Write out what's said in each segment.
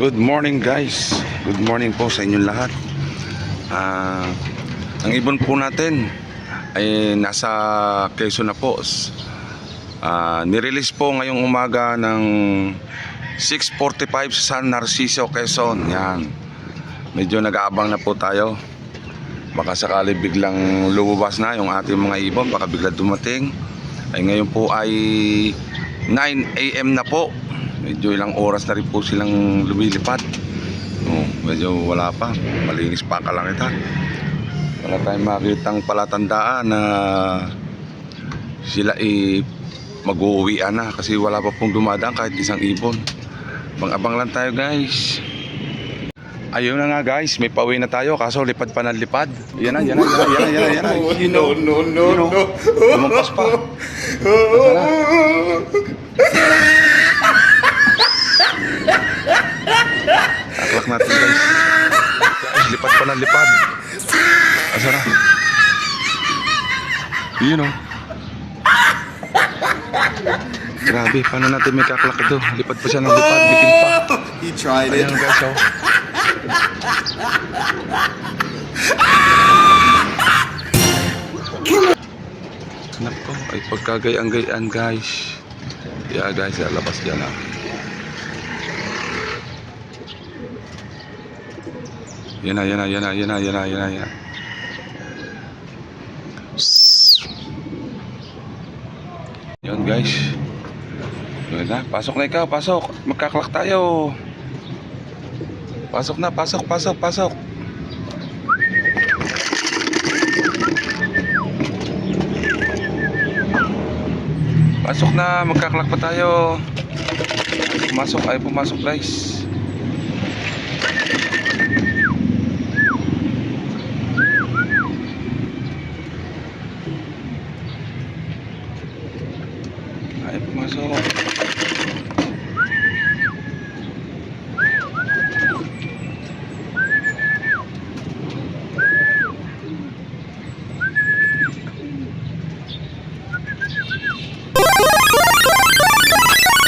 Good morning guys. Good morning po sa inyong lahat. Ah, ang ibon po natin ay nasa Quezon na po. Ah, nirelease po ngayong umaga ng 6.45 sa San Narciso, Quezon. Yan. Medyo nag-aabang na po tayo. Baka sakali biglang lumabas na yung ating mga ibon. Baka bigla dumating. Ay ngayon po ay 9 a.m. na po. Medyo ilang oras na rin po silang lumilipad. Oh, medyo wala pa. Malinis pa ka lang ito. Wala tayong makitang palatandaan na sila i mag-uuwian na kasi wala pa pong dumadaan kahit isang ibon. Abang-abang lang tayo guys. Ayun na nga guys, may pauwi na tayo kaso lipad pa ng lipad. Yan na, yan na, yan na, yan na, yan na, yan na. You know, no, no, no. lumampas pa. Taklak natin guys. Guys, lipad pa ng lipad. Asa na? Yun oh. Grabe, paano natin may kaklak ito? Lipad pa siya ng lipad, bitin pa. He tried it. Ayan guys oh. Nako, ay pagkagayang-gayaan guys. Yeah guys, lalabas dyan ah. Yan na, yan na, yan na, yan na, yan na, yan na, yan na. Yun guys. Yun na, pasok na ikaw, pasok. Magkaklak tayo. Pasok na, pasok, pasok, pasok. Pasok na, magkaklak pa tayo. Pumasok, ay pumasok guys. Ay pumasok.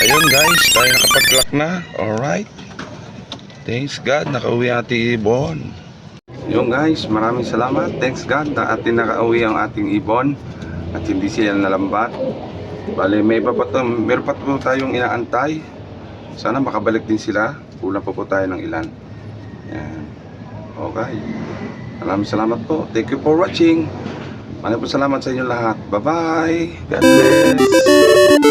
Ayun guys, tayo nakapag-clock na. Alright. Thanks God, nakauwi ati Ibon. Yung guys, maraming salamat. Thanks God na atin nakauwi ang ating Ibon at hindi sila nalambat. Bale, may pa pa meron pa po tayong inaantay. Sana makabalik din sila. Kulang pa po tayo ng ilan. Yan. Okay. Maraming salamat po. Thank you for watching. Maraming salamat sa inyo lahat. Bye-bye. God bless.